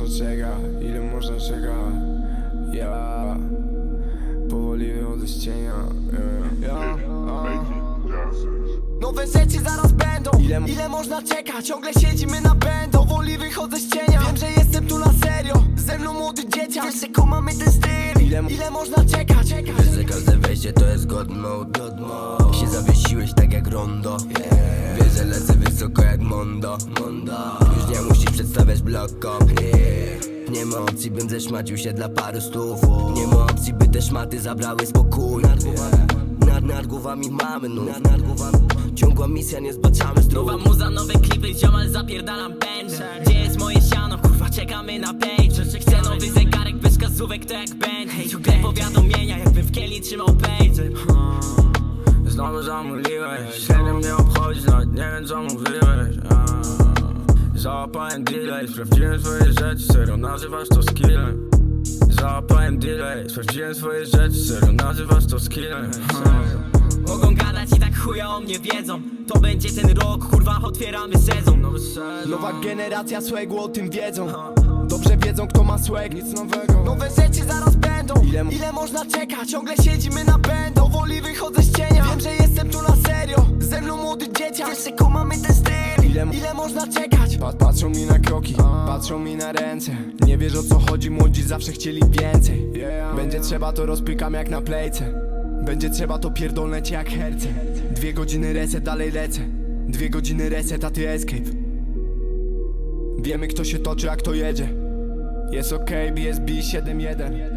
można czeka, ile można czeka. Ja powoli wychodzę z cienia ja, Nowe rzeczy zaraz będą, ile, ile można czekać? Ciągle siedzimy na będą, powoli wychodzę z cienia. Wiem, że jestem tu na serio, ze mną młody dzieciak. Wiesz, tylko mamy ten styl, ile, ile można czekać, czekać. Wiesz, że każde wejście to jest god mode, god. Się zawiesiłeś tak jak rondo. Yeah. Wiesz, że lecę wysoko jak mondo, mondo. Już nie przedstawiać bloko yeah. Nie ma opcji, bym zeszmacił się dla paru stów Nie ma opcji, by te szmaty zabrały spokój. Nad głowami, nad, nad głowami mamy no. Nad, nad głowami. Ciągła misja, nie zbaczamy z Nowa muza, nowe klipy, ziomal zapierdalam pędzę Gdzie jest moje siano, kurwa czekamy na page Chcę nowy zegarek bez wskazówek, to jak będzie. Ciągle powiadomienia, jakbym w kieli trzymał pager Znowu zamówiłeś. Średnio mnie obchodzi, nawet nie wiem co mówiłeś. A. Załapałem delay, sprawdziłem swoje rzeczy Serio nazywasz to skillem. Załapałem delay, sprawdziłem swoje rzeczy Serio nazywasz to skillem. Mogą gadać i tak chuja o mnie wiedzą. To będzie ten rok, kurwa otwieramy sezon. Nowy sezon. Nowa generacja swego o tym wiedzą. Dobrze wiedzą kto ma swag. Nic nowego. Nowe rzeczy zaraz będą. Ile, Ile można czekać? Ciągle siedzimy na będą. Powoli wychodzę z cienia. Wiem, że jestem tu na serio. Ze mną młody dzieciak. Wiesz, że kumamy ten styl? Ile, Ile można czekać? Pat, Patrzą mi na kroki, patrzą mi na ręce. Nie wiesz o co chodzi, młodzi zawsze chcieli więcej. Będzie trzeba to rozpykam jak na plejce. Będzie trzeba to pierdolnę cię jak herce. Dwie godziny reset, dalej lecę. Dwie godziny reset, a ty escape. Wiemy kto się toczy, a kto jedzie. Jest okej, BSB 7-1